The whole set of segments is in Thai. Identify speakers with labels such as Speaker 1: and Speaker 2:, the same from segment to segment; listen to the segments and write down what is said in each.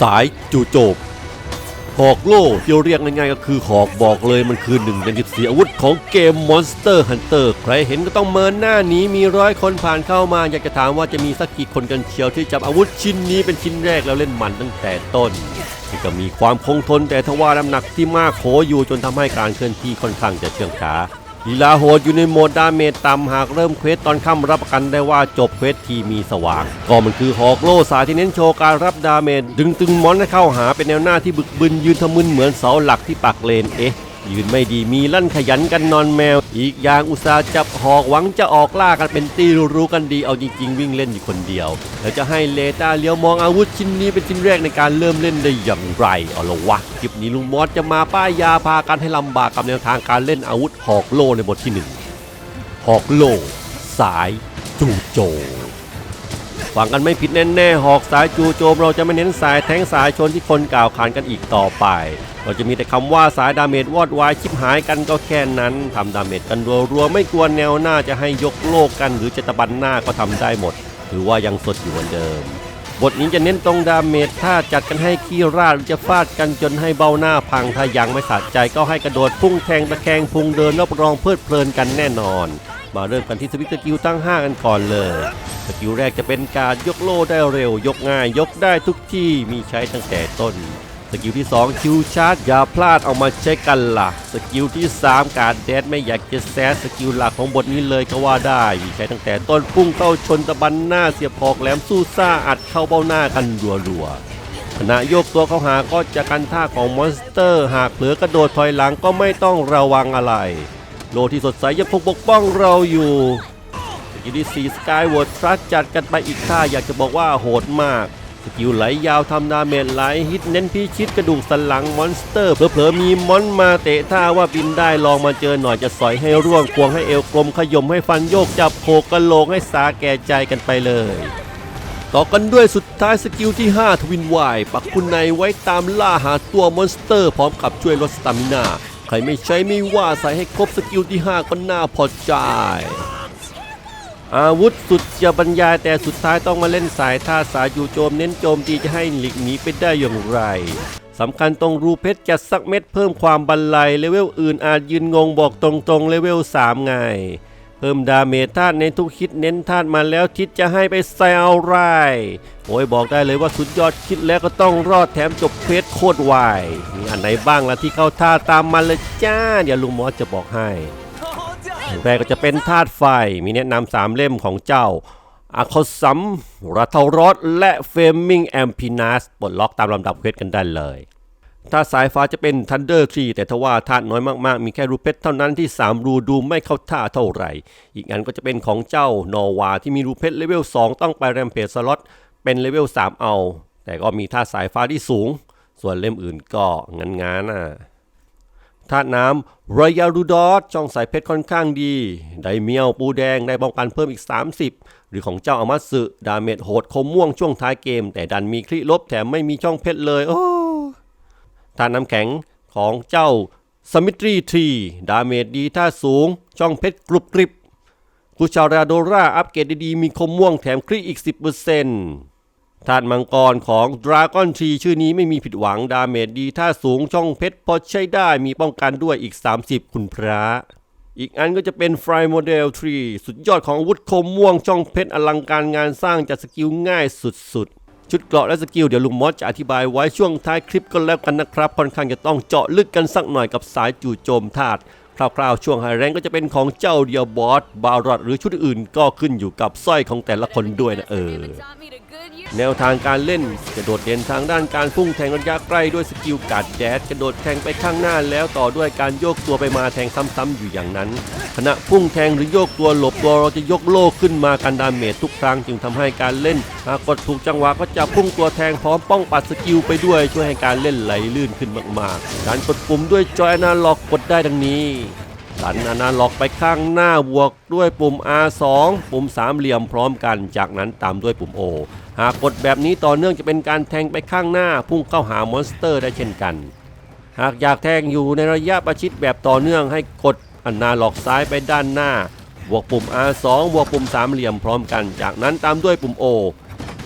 Speaker 1: สายจู่โจมหอกโล่ที่เรียกง่ายๆก็คือหอกบอกเลยมันคือหนึ่งในสิบอาวุธของเกม Monster Hunter ใครเห็นก็ต้องเมินหน้าหนี้มีร้อยคนผ่านเข้ามา อยากจะถามว่าจะมีสักกี่คนกันเชียวที่จับอาวุธชิ้นนี้เป็นชิ้นแรกแล้วเล่นมันตั้งแต่ต้นที่ก็มีความคงทนแต่ทว่าน้ำหนักที่มากโขอยู่จนทำให้การเคลื่อนที่ค่อนข้างจะเชื่องช้า ลีลาโหดอยู่ในโหมดดาเมจต่ำหากเริ่มเควสตอนค่ำรับประกันได้ว่าจบเควสทีมีสว่าง ก็มันคือหอกโล่สายที่เน้นโชว์การรับดาเมจดึงตึงมอนให้เข้าหาเป็นแนวหน้าที่บึกบึนยืนทะมึนเหมือนเสาหลักที่ปักเลนเอ๊ะ ยืนไม่ดีมีลั่นขยันกันนอนแมว อีกอย่างอุตสาห์จับหอกหวังจะออกล่ากันเป็นตีรู้กันดีเอาจริงๆ วิ่งเล่นอยู่คนเดียว แล้วจะให้เลต้าเลี้ยวมองอาวุธชิ้นนี้เป็นชิ้นแรกในการเริ่มเล่นได้อย่างไรเอาละวะคลิปนี้ลุงมอสจะมาป้ายยาพากันให้ลำบากกับแนวทางการเล่นอาวุธหอกโลในบทที่หนึ่งหอกโลสายจู่โจมฟังกันไม่ผิดแน่ๆ หอกสายจูโจมเราจะไม่เน้นสายแทงสายชนที่คนกล่าวขานกันอีกต่อไป เราจะมีแต่คำว่าสายดาเมจวอดวายชิบหายกันก็แค่นั้นทำดาเมจกันรัวๆไม่กลัวแนวหน้าจะให้ยกโลกกันหรือจะตะบันหน้าก็ทำได้หมด ถือว่ายังสดอยู่เหมือนเดิม บทนี้จะเน้นตรงดาเมจถ้าจัดกันให้ขี้ราดหรือจะฟาดกันจนให้เบ้าหน้าพังถ้ายังไม่สะใจก็ให้กระโดดพุ่งแทงตะแคงพุงเดินรับรองเพลิดเพลินกันแน่นอนมาเริ่มกันที่สวิตช์สกิลตั้ง 5 กันก่อนเลย สกิลแรกจะเป็นการยกโล่ได้เร็วยกง่ายยกได้ทุกที่มีใช้ตั้งแต่ต้น สกิลที่ 2 คิวชาร์จอย่าพลาดเอามาใช้กันล่ะ สกิลที่ 3 การแดดไม่อยากจะแซดสกิลหลักของบทนี้เลยก็ว่าได้มีใช้ตั้งแต่ต้นพุ่งเข้าชนตะบันหน้าเสียบหอกแหลมสู้ซ่าอัดเข้าเบ้าหน้ากันรัวๆขณะโยกตัวเข้าหาก็จะกันท่าของมอนสเตอร์ หากเผลอกระโดดถอยหลังก็ไม่ต้องระวังอะไร โลที่สดใสยังคงปกป้องเราอยู่สกิลที่4สกาย o ว d ทรัสจัดกันไปอีกท่าอยากจะบอกว่าโหดมาก กิลไหลยาวทำดาเมจไหลฮิตเน้นพิชิตกระดูกสันหลังมอนสเตอร์เผลอๆมีมอนมาเตะท่าว่าบินได้ลองมาเจอหน่อยจะสอยให้ร่วงควงให้เอวกลมขยมให้ฟันโยกจับโขกกระโหลกให้สาแก่ใจกันไปเลย ต่อกันด้วยสุดท้ายสกิลที่ 5 ทวินวายปักคุณในไว้ตามล่าหาตัวมอนสเตอร์พร้อมกับช่วยลดสตามินาใครไม่ใช้ไม่ว่าใส่ให้ครบสกิลที่ 5 ก็น่าพอใจ อาวุธสุดจะบรรยายแต่สุดท้ายต้องมาเล่นสายท่าสายอยู่โจมเน้นโจมตีจะให้หลีกหนีไปได้อย่างไรสำคัญตรงรูเพชรจะสักเม็ดเพิ่มความบรรลัยเลเวลอื่นอาจยืนงงบอกตรงๆเลเวล3ไง เพิ่มดาเมจธาตุในทุกคิดเน้นธาตุมาแล้วทิศจะให้ไปแซวไรโอ้ยบอกได้เลยว่าสุดยอดคิดแล้วก็ต้องรอดแถมจบเพชรโคตรไวมีอันไหนบ้างล่ะที่เข้าท่าตามมาเลยจ้าเดี๋ยวลุงมอสจะบอกให้ แรกก็จะเป็นธาตุไฟมีแนะนำสามเล่มของเจ้าอาคอซัมรัทรอสและเฟมมิงแอมพินัสปลดล็อกตามลำดับเควสกันได้เลยธาตุสายฟ้าจะเป็นทันเดอร์ทรีแต่ทว่าธาตุน้อยมากๆ มีแค่รูเพชรเท่านั้นที่ 3 รูดูไม่เข้าท่าเท่าไหร่ อีกอันก็จะเป็นของเจ้านอวาที่มีรูเพชรเลเวล 2 ต้องไปแรมเพจสล็อตเป็นเลเวล 3 เอา แต่ก็มีธาตุสายฟ้าที่สูง ส่วนเล่มอื่นก็งันงานน่ะ ธาตุน้ำรอยารูดอสช่องสายเพชรค่อนข้างดี ไดเมียวปูแดงได้ป้องกันเพิ่มอีก 30 หรือของเจ้าอามัตสึดาเมจโหดคมม่วงช่วงท้ายเกม แต่ดันมีคลิลบแถมไม่มีช่องเพชรเลยโอ้ธาตุน้ำแข็งของเจ้าสมิตรีทรีดาเมจดีท่าสูง ช่องเพชรกรุบกริบคูชาราโดราอัปเกรดดีๆมีคมม่วงแถมคลิอีก 10% ธาตุมังกรของ Dragon Tree ชื่อนี้ไม่มีผิดหวังดาเมจดีถ้าสูงช่องเพชรพอใช้ได้มีป้องกันด้วยอีก 30 คุณพระ อีกอันก็จะเป็น Fry Model Tree สุดยอดของอาวุธคมม่วงช่องเพชรอลังการงานสร้างจากสกิลง่ายสุดๆ ชุดเกราะและสกิลเดี๋ยวลุงมอสจะอธิบายไว้ช่วงท้ายคลิปก็แล้วกันนะครับ ค่อนข้างจะต้องเจาะลึกกันสักหน่อยกับสายจู่โจมธาตุคร่าวๆช่วงไฮแรงก็จะเป็นของเจ้าเดียบอสบารอดหรือชุดอื่นก็ขึ้นอยู่กับสร้อยของแต่ละคนด้วยนะเออ แนวทางการเล่นจะโดดเด่นทางด้านการพุ่งแทงระยะใกล้ด้วยสกิลการดแดดกระโดดแทงไปข้างหน้าแล้วต่อด้วยการโยกตัวไปมาแทงซ้ำๆอยู่อย่างนั้น ขณะพุ่งแทงหรือโยกตัวหลบตัวเราจะยกโล่ขึ้นมากันดาเมจทุกครั้งจึงทำให้การเล่นหากกดถูกจังหวะก็จะพุ่งตัวแทงพร้อมป้องปัดสกิลไปด้วยช่วยให้การเล่นไหลลื่นขึ้นมากๆ การกดปุ่มด้วยจอยนาล็อกกดได้ดังนี้ ดันอนาล็อกไปข้างหน้าบวกด้วยปุ่ม R2 ปุ่มสามเหลี่ยมพร้อมกัน จากนั้นตามด้วยปุ่ม O หากกดแบบนี้ต่อเนื่องจะเป็นการแทงไปข้างหน้า พุ่งเข้าหามอนสเตอร์ได้เช่นกัน หากอยากแทงอยู่ในระยะประชิดแบบต่อเนื่องให้กดอนาล็อกซ้ายไปด้านหน้า บวกปุ่ม R2 บวกปุ่มสามเหลี่ยมพร้อมกัน จากนั้นตามด้วยปุ่ม O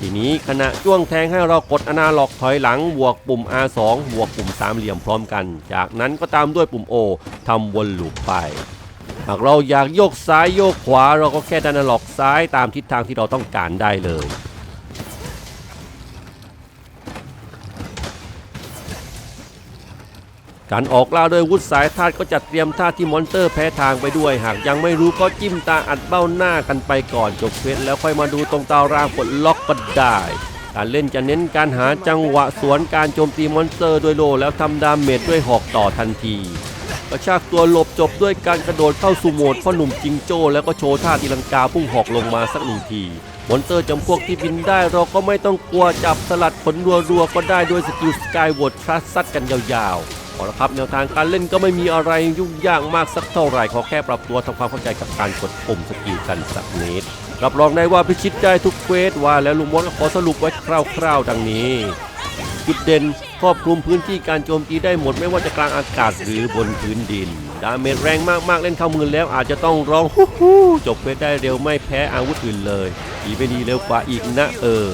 Speaker 1: ทีนี้ขณะจ้วงแทงให้เรากดอนาล็อกถอยหลังบวกปุ่ม R2 บวกปุ่มสามเหลี่ยมพร้อมกัน จากนั้นก็ตามด้วยปุ่ม O ทำวนลูปไป หากเราอยากโยกซ้ายโยกขวาเราก็แค่ดันอนาล็อกซ้ายตามทิศทางที่เราต้องการได้เลย การออกล่าด้วยวุธสายธาตุก็จัดเตรียมท่าที่มอนเตอร์แพ้ทางไปด้วย หากยังไม่รู้ก็จิ้มตาอัดเบ้าหน้ากันไปก่อนจบเควสแล้วค่อยมาดูตรงตารางปลดล็อกก็ได้การเล่นจะเน้นการหาจังหวะสวนการโจมตีมอนสเตอร์ด้วยโล แล้วทำดาเมจด้วยหอกต่อทันที กระชากตัวหลบจบด้วยการกระโดดเข้าสู่โหมดพ่อหนุ่มจิงโจ้ แล้วก็โชว์ท่าตีลังกาพุ่งหอกลงมาสักหนึ่งที มอนเตอร์จำพวกที่บินได้เราก็ไม่ต้องกลัวจับสลัดผลรัวๆก็ได้ด้วยสกิลสกายวอร์ดทรัสซัดกันยาวๆ เอาละครับแนวทางการเล่นก็ไม่มีอะไรยุ่งยากมากสักเท่าไหร่ขอแค่ปรับตัวทำความเข้าใจกับการกดปุ่มสกิลกันสักนิดรับรองได้ว่าพิชิตได้ทุกเควสว่าแล้วลุงมดขอสรุปไว้คร่าวๆ ดังนี้ จุดเด่นครอบคลุมพื้นที่การโจมตีได้หมดไม่ว่าจะกลางอากาศหรือบนพื้นดิน ดาเมจแรงมากๆเล่นเข้ามือแล้วอาจจะต้องร้องฮู้ฮู้จบเควสได้เร็วไม่แพ้อาวุธอื่นเลยดีไม่ดีเร็วกว่าอีกนะเออ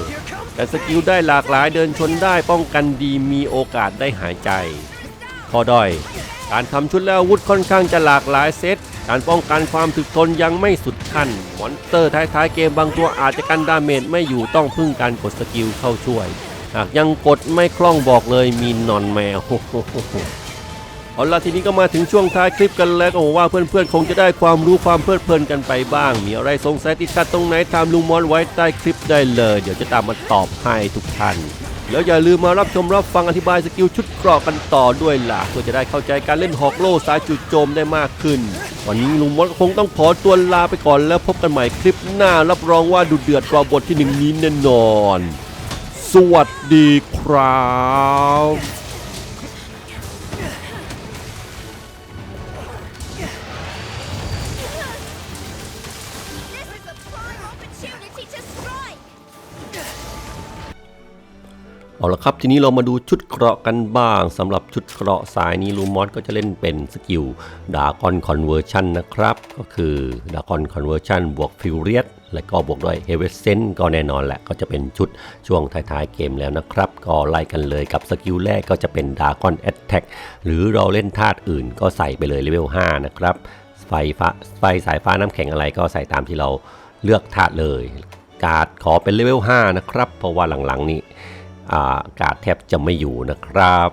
Speaker 1: แต่สกิลได้หลากหลายเดินชนได้ป้องกันดีมีโอกาสได้หายใจ ข้อด้อยการทำชุดและอาวุธค่อนข้างจะหลากหลายเซต การป้องกันความถึกทนยังไม่สุดขั้น มอนเตอร์ท้ายๆเกมบางตัวอาจจะกันดาเมจไม่อยู่ต้องพึ่งการกดสกิลเข้าช่วย หากยังกดไม่คล่องบอกเลยมีนอนแมวเอาละทีนี้ก็มาถึงช่วงท้ายคลิปกันแล้วก็หวังว่าเพื่อนๆ คงจะได้ความรู้ความเพลิดเพลินกันไปบ้าง มีอะไรสงสัยติดขัดตรงไหนตามลุงมอนไว้ใต้คลิปได้เลย เดี๋ยวจะตามมาตอบให้ทุกท่าน แล้วอย่าลืมมารับชมรับฟังอธิบายสกิลชุดเกราะกันต่อด้วยล่ะเพื่อจะได้เข้าใจการเล่นหอกโล่สายจุดโจมได้มากขึ้น วันนี้ลุงมดก็คงต้องขอตัวลาไปก่อนแล้วพบกันใหม่คลิปหน้ารับรองว่าดุเดือดกว่าบทที่หนึ่งนี้แน่นอน สวัสดีครับ เอาละครับทีนี้เรามาดูชุดเกราะกันบ้างสำหรับชุดเกราะสายนี้ลูมอสก็จะเล่นเป็นสกิลดากอนคอนเวอร์ชันนะครับ ก็คือดากอนคอนเวอร์ชันบวกฟิวเรียสและก็บวกด้วยเฮเวสเซนก็แน่นอนแหละ ก็จะเป็นชุดช่วงท้ายๆเกมแล้วนะครับ ก็ไล่กันเลยกับสกิลแรกก็จะเป็นดากอนแอตแทกหรือเราเล่นธาตุอื่นก็ใส่ไปเลยเลเวล5นะครับไฟฟ้าไฟสายฟ้าน้ำแข็งอะไรก็ใส่ตามที่เราเลือกธาตุเลย การ์ดขอเป็นเลเวล5นะครับเพราะว่าหลังๆนี้ การ์ดแทบจะไม่อยู่นะครับ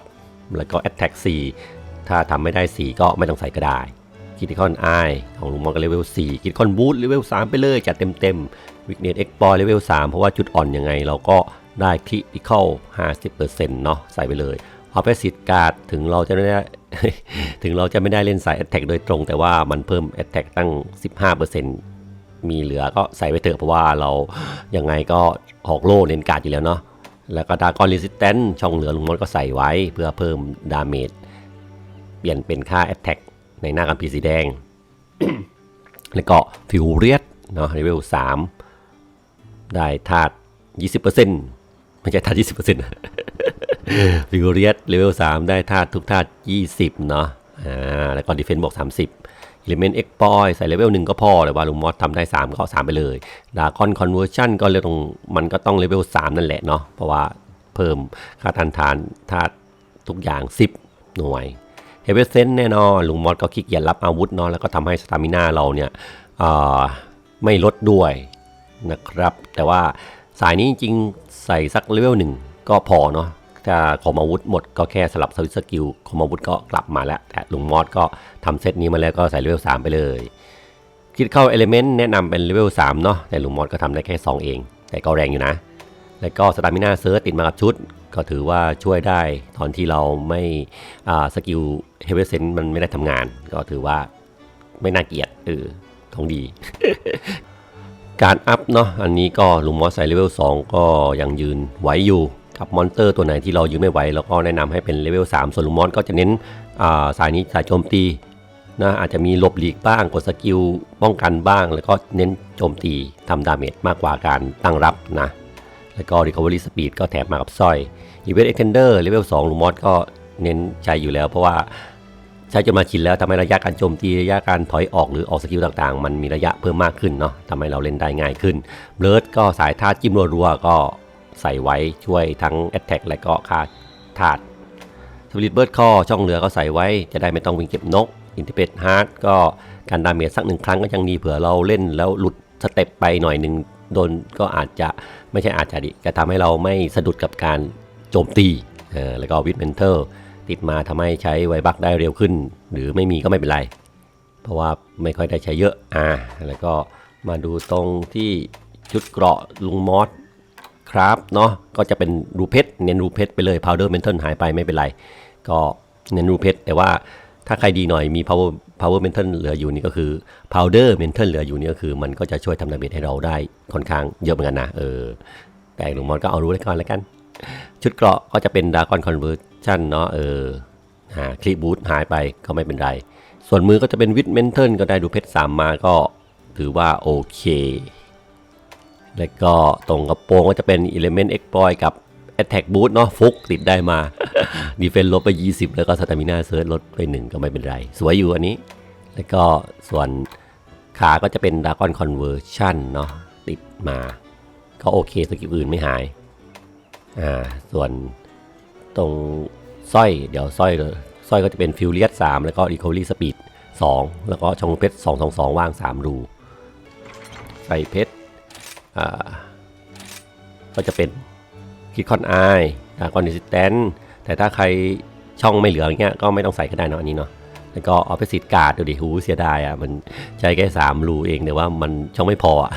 Speaker 1: แล้วก็ Attack 4 ถ้าทำไม่ได้ 4 ก็ไม่ต้องใส่ก็ได้คิติคอนไอของลุงมอนก็เลเวล4คิติคอนบูทเลเวล3ไปเลยจัดเต็มๆวิกเนตเอ็กปอยเลเวล3เพราะว่าจุดอ่อนยังไงเราก็ได้คิติคอล50%เนาะใส่ไปเลยออฟเฟสิตการ์ดถึงเราจะไม่ได้ถึงเราจะไม่ได้เล่นสาย Attack โดยตรง แต่ว่ามันเพิ่ม Attack ตั้ง 15%มีเหลือก็ใส่ไปเถอะเพราะว่าเรายังไงก็หอกโล่เน้นการ์ดอยู่แล้วเนาะ แล้วก็ดากอนรีสิสแตนช่องเหลือลุงมดก็ใส่ไว้เพื่อเพิ่มดาเมจเปลี่ยนเป็นค่าแอ t แทกในหน้ากำพีสีแดง แล้วก็ฟิวเรียสเนาะเลเวล3ได้ธาตุ20%ไม่ใช่ธาตุ20%นะฟิวเรียสเลเวล3ได้ธาตุทุกธาตุ20เนาะอ่าแล้วก็ดีเฟนซ์บวก30 Element X p o i ใส่เลเวลหนึ่งก็พอเลยว่าลุงมอสทำได้ 3 ก็เอา3ไปเลยดา c อนคอนเวอร์ชันก็เลยตรงมันก็ต้องเลเวล3 นั่นแหละเนาะเพราะว่าเพิ่มค่าทันทานธาตุทุกอย่าง 10 หน่วยเฮเวเซนแน่นอนลุงมอสก็ขี้เกียจรับอาวุธเนาะแล้วก็ทำให้สตามิน่าเราเนี่ยไม่ลดด้วยนะครับ แต่ว่าสายนี้จริงใส่สักเลเวลหนึ่งก็พอเนาะ ถ้าคอมอาวุธหมดก็แค่สลับสวิตสกิลคอมอาวุธก็กลับมาแล้ว แต่ลุงมอสก็ทำเซตนี้มาแล้วก็ใส่เลเวล3ไปเลย คิดเข้าเอลิเมนต์แนะนำเป็นเลเวล3เนาะแต่ลุงมอสก็ทำได้แค่ 2 เอง แต่ก็แรงอยู่นะ แล้วก็สตามิน่าเซิร์ชติดมากับชุด ก็ถือว่าช่วยได้ตอนที่เราไม่อ่าสกิลเฮเวอร์เซนมันไม่ได้ทำงาน ก็ถือว่าไม่น่าเกลียดเออของดีการอัพเนาะอันนี้ก็ลุงมอสใส่เลเวล2ก็ยังยืนไหวอยู่ กับมอนเตอร์ตัวไหนที่เรายืนไม่ไหวแล้วก็แนะนำให้เป็นเลเวล3ส่วนลุงมอสก็จะเน้นสายนี้สายโจมตีนะอาจจะมีหลบหลีกบ้างกดสกิลป้องกันบ้าง แล้วก็เน้นโจมตีทำดาเมจมากกว่าการตั้งรับนะแล้วก็ Recovery Speed ก็แถมมากับสร้อย Event Extender เลเวล2ลุงมอสก็เน้นใช้อยู่แล้ว เพราะว่าใช้จนมาชินแล้วทำให้ระยะการโจมตีระยะการถอยออกหรือออกสกิลต่างๆ มันมีระยะเพิ่มมากขึ้นเนาะทำให้เราเล่นได้ง่ายขึ้นเบิร์ดก็สายท่าจิ้มรัวๆก็ ใส่ไว้ช่วยทั้ง Attack และก็ค่าธาตุสปิริตเบิร์ดข้อช่องเหลือก็ใส่ไว้จะได้ไม่ต้องวิ่งเก็บนกอินทิเ e ตฮาร์ดก็การดาเมจสักหนึ่งครั้งก็ยังดีเผื่อเราเล่นแล้วหลุดสเต็ปไปหน่อยหนึ่งโดนก็อาจจะไม่ใช่อาจจะดิจะทำให้เราไม่สะดุดกับการโจมตีเออแล้วก็วิดเมนเทอร์ติดมาทำให้ใช้ไวบักได้เร็วขึ้น หรือไม่มีก็ไม่เป็นไร เพราะว่าไม่ค่อยได้ใช้เยอะอ่าแล้วก็มาดูตรงที่ชุดเกราะลุงมอส ครับเนาะก็จะเป็นรูเพชรเน้นรูเพชรไปเลย powder mental หายไปไม่เป็นไร ก็เน้นรูเพชรแต่ว่าถ้าใครดีหน่อยมี power power mental เหลืออยู่นี่ก็คือ powder mental เหลืออยู่นี่ก็คือมันก็จะช่วยทำดาเมจให้เราได้ค่อนข้างเยอะเหมือนกันนะเออแต่ลุงมอสก็เอารู้ไว้ก่อนแล้วกัน ชุดเกราะก็จะเป็น Dragon Conversion เนาะเออหาคลิปบูทหายไปก็ไม่เป็นไร ส่วนมือก็จะเป็นวิดเมนเทิลก็ได้ดูเพชรสามมาก็ถือว่าโอเค แล้วก็ตรงกระโปรงก็จะเป็น Element Exploit กับ Attack Boost เนาะฟุกติดได้มา Defense ลดไป 20 แล้วก็ Stamina Surge ลดไป 1 ก็ไม่เป็นไร สวยอยู่อันนี้ แล้วก็ส่วนขาก็จะเป็น Dragon Conversion เนาะติดมา ก็โอเคสกิลอื่นไม่หาย อ่า ส่วนตรงสร้อยเดี๋ยวสร้อยสร้อยก็จะเป็นฟิวเลียส3แล้วก็ Recovery Speed 2 แล้วก็ชองเพชร2 2 2 ว่าง 3 รู ใส่เพชร ก็จะเป็นคิดคอนไอดากอนดิสแตนแต่ถ้าใครช่องไม่เหลืออย่างเงี้ยก็ไม่ต้องใส่ก็ได้เนะอันนี้เนาะแล้วก็ออฟฟิศการ์ดดูดิหูเสียดายอะมันใช้แค่3รูเองแต่ว่ามันช่องไม่พออะ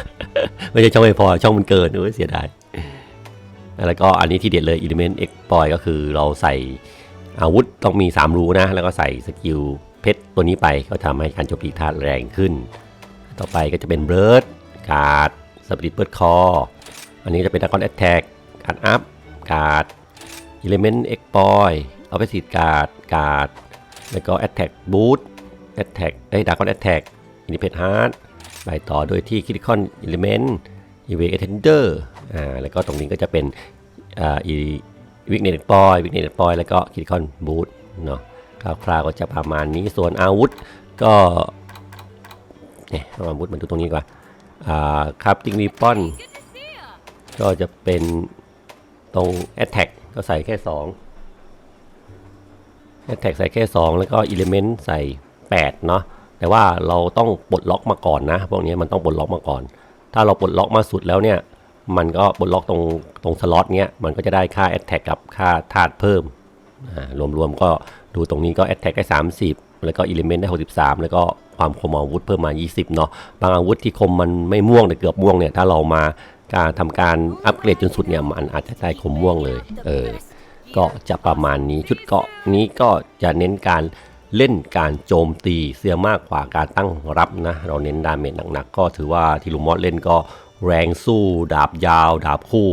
Speaker 1: ไม่ใช่ช่องไม่พอช่องมันเกินโอ้ยเสียดายแล้วก็อันนี้ที่เด็ดเลย Element X Boy ก็คือเราใส่อาวุธต้องมี 3 รูนะ แล้วก็ใส่สกิลเพชรตัวนี้ไปก็ทำให้การโจมตีธาตุแรงขึ้น ต่อไปก็จะเป็นเบิร์ดการ์ด สปิริตเบิร์ดคอ อันนี้จะเป็นดักอนแอตแทกการ์ดอัพการ์ดอิเลเมนต์เอ็กปอยออฟฟิศการ์ดการ์ดแล้วก็แอตแทกบูทแอตแทกเอ้ยดักอนแอตแทกอินดิเพทฮาร์ดไปต่อโดยที่คิดคอนอิเลเมนต์อีเวกเทนเดอร์อ่าแล้วก็ตรงนี้ก็จะเป็นอ่าอีวิกเนตปอยวิกเนตปอยแล้วก็คิดคอนบูทเนาะคร่าวๆก็จะประมาณนี้ส่วนอาวุธก็เนี่ยอาอาวุธมาดูตรงนี้ก่อ่า ครับติงวีปอน ก็จะเป็นตรง Attack ก็ใส่แค่ 2 Attack ใส่แค่ 2 แล้วก็ Element ใส่ 8 เนาะแต่ว่าเราต้องปลดล็อกมาก่อนนะพวกนี้มันต้องปลดล็อกมาก่อน ถ้าเราปลดล็อกมาสุดแล้วเนี่ย มันก็ปลดล็อกตรงตรงสล็อตเนี้ยมันก็จะได้ค่า Attack กับค่าธาตุเพิ่มรวมๆก็ดูตรงนี้ก็ Attack ได้ 30 แล้วก็ Element ได้ 63 แล้วก็ ความคมอาวุธเพิ่มมา 20 เนาะบางอาวุธที่คมมันไม่ม่วงแต่เกือบม่วงเนี่ยถ้าเรามาการทำการอัปเกรดจนสุดเนี่ยมันอาจจะได้คมม่วงเลยเออก็จะประมาณนี้ชุดเกาะนี้ก็จะเน้นการเล่นการโจมตีเสียมากกว่าการตั้งรับนะเราเน้นดาเมจหนักๆก็ถือว่าที่ลุงมอสเล่นก็แรงสู้ ดาบยาว ดาบคู่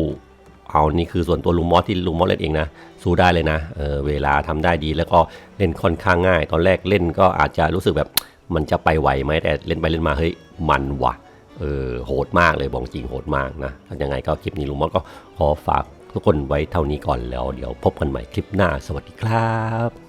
Speaker 1: เอานี่คือส่วนตัวลุงมอสที่ลุงมอสเล่นเองนะสู้ได้เลยนะเออเวลาทำได้ดีแล้วก็เล่นค่อนข้างง่าย ตอนแรกเล่นก็อาจจะรู้สึกแบบ มันจะไปไหวไหมแต่เล่นไปเล่นมาเฮ้ยมันว่ะเออโหดมากเลยบอกจริงโหดมากนะถ้ายังไงก็คลิปนี้ลุงมอสก็ขอฝากทุกคนไว้เท่านี้ก่อนแล้ว เดี๋ยวพบกันใหม่คลิปหน้าสวัสดีครับ